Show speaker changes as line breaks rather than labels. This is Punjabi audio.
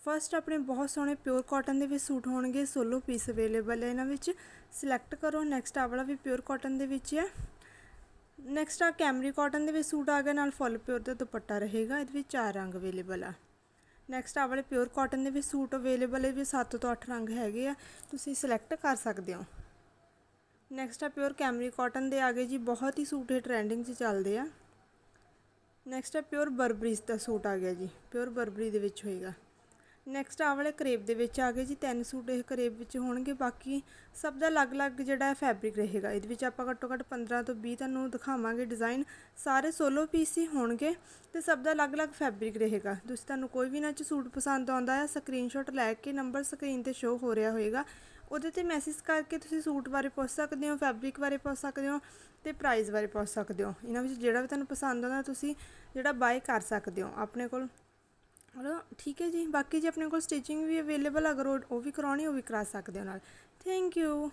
ਫਸਟ ਆਪਣੇ ਬਹੁਤ ਸੋਹਣੇ ਪਿਓਰ ਕਾਟਨ ਦੇ ਵਿੱਚ ਸੂਟ ਹੋਣਗੇ ਸੋਲੋ ਪੀਸ ਅਵੇਲੇਬਲ ਹੈ ਇਹਨਾਂ ਵਿੱਚ। ਸਿਲੈਕਟ ਕਰੋ ਨੈਕਸਟ ਆ ਵਾਲਾ ਵੀ ਪਿਓਰ ਕਾਟਨ ਦੇ ਵਿੱਚ ਹੈ ਨੈਕਸਟ ਆ ਕੈਮਰੀ ਕਾਟਨ ਦੇ ਵਿੱਚ ਸੂਟ ਆ ਗਿਆ ਨਾਲ ਫੁੱਲ ਪਿਓਰ ਦਾ ਦੁਪੱਟਾ ਰਹੇਗਾ, ਇਹਦੇ ਵਿੱਚ ਚਾਰ ਰੰਗ ਅਵੇਲੇਬਲ ਆ। ਨੈਕਸਟ ਆ ਵਾਲੇ ਪਿਓਰ ਕਾਟਨ ਦੇ ਵਿੱਚ ਸੂਟ ਅਵੇਲੇਬਲ ਹੈ ਵੀ 7 ਤੋਂ 8 ਰੰਗ ਹੈਗੇ ਆ, ਤੁਸੀਂ ਸਿਲੈਕਟ ਕਰ ਸਕਦੇ ਹੋ। ਨੈਕਸਟ ਆ ਪਿਓਰ ਕੈਮਰੀ ਕਾਟਨ ਦੇ ਆ ਗਏ ਜੀ, ਬਹੁਤ ਹੀ ਸੂਟ ਇਹ ਟ੍ਰੈਂਡਿੰਗ 'ਚ ਚੱਲਦੇ ਆ। ਨੈਕਸਟ ਆ ਪਿਓਰ ਬਰਬਰੀਜ਼ ਦਾ ਸੂਟ ਆ ਗਿਆ ਜੀ ਪਿਓਰ ਬਰਬਰੀ ਦੇ ਵਿੱਚ ਹੋਏਗਾ। ਨੈਕਸਟ ਆ ਵਾਲੇ ਕਰੇਬ ਦੇ ਵਿੱਚ ਆ ਗਏ ਜੀ, ਤਿੰਨ ਸੂਟ ਇਹ ਕਰੇਬ ਵਿੱਚ ਹੋਣਗੇ, ਬਾਕੀ ਸਭ ਦਾ ਅਲੱਗ-ਅਲੱਗ ਜਿਹੜਾ ਫੈਬਰਿਕ ਰਹੇਗਾ। ਇਹਦੇ ਵਿੱਚ ਆਪਾਂ ਘੱਟੋ ਘੱਟ 15 ਤੋਂ 20 ਤੁਹਾਨੂੰ ਦਿਖਾਵਾਂਗੇ ਡਿਜ਼ਾਈਨ ਸਾਰੇ ਸੋਲੋ ਪੀਸ ਹੀ ਹੋਣਗੇ ਤੇ ਸਭ ਦਾ ਅਲੱਗ-ਅਲੱਗ ਫੈਬਰਿਕ ਰਹੇਗਾ। ਤੁਸੀਂ ਤੁਹਾਨੂੰ ਕੋਈ ਵੀ ਨਾ ਚ ਸੂਟ ਪਸੰਦ ਆਉਂਦਾ ਹੈ ਸਕਰੀਨਸ਼ਾਟ ਲੈ ਕੇ ਨੰਬਰ ਸਕਰੀਨ ਤੇ ਸ਼ੋ ਹੋ ਰਿਹਾ ਹੋਏਗਾ। ਉਹਦੇ ਤੇ ਮੈਸੇਜ ਕਰਕੇ ਤੁਸੀਂ ਸੂਟ ਬਾਰੇ ਪੁੱਛ ਸਕਦੇ ਹੋ ਫੈਬਰਿਕ ਬਾਰੇ ਪੁੱਛ ਸਕਦੇ ਹੋ ਤੇ ਪ੍ਰਾਈਸ ਬਾਰੇ ਪੁੱਛ ਸਕਦੇ ਹੋ। ਇਹਨਾਂ ਵਿੱਚ ਜਿਹੜਾ ਵੀ ਤੁਹਾਨੂੰ ਪਸੰਦ ਆਉਂਦਾ, ਤੁਸੀਂ ਜਿਹੜਾ ਬਾਏ ਕਰ ਸਕਦੇ ਹੋ। ਆਪਣੇ ਕੋਲ ਹਲੋ ਠੀਕ ਹੈ ਜੀ। ਬਾਕੀ ਜੇ ਆਪਣੇ ਕੋਲ ਸਟਿਚਿੰਗ ਵੀ ਅਵੇਲੇਬਲ ਅਗਰ ਉਹ ਉਹ ਵੀ ਕਰਾਉਣੀ, ਉਹ ਵੀ ਕਰਾ ਸਕਦੇ ਹੋ ਨਾਲ। Thank you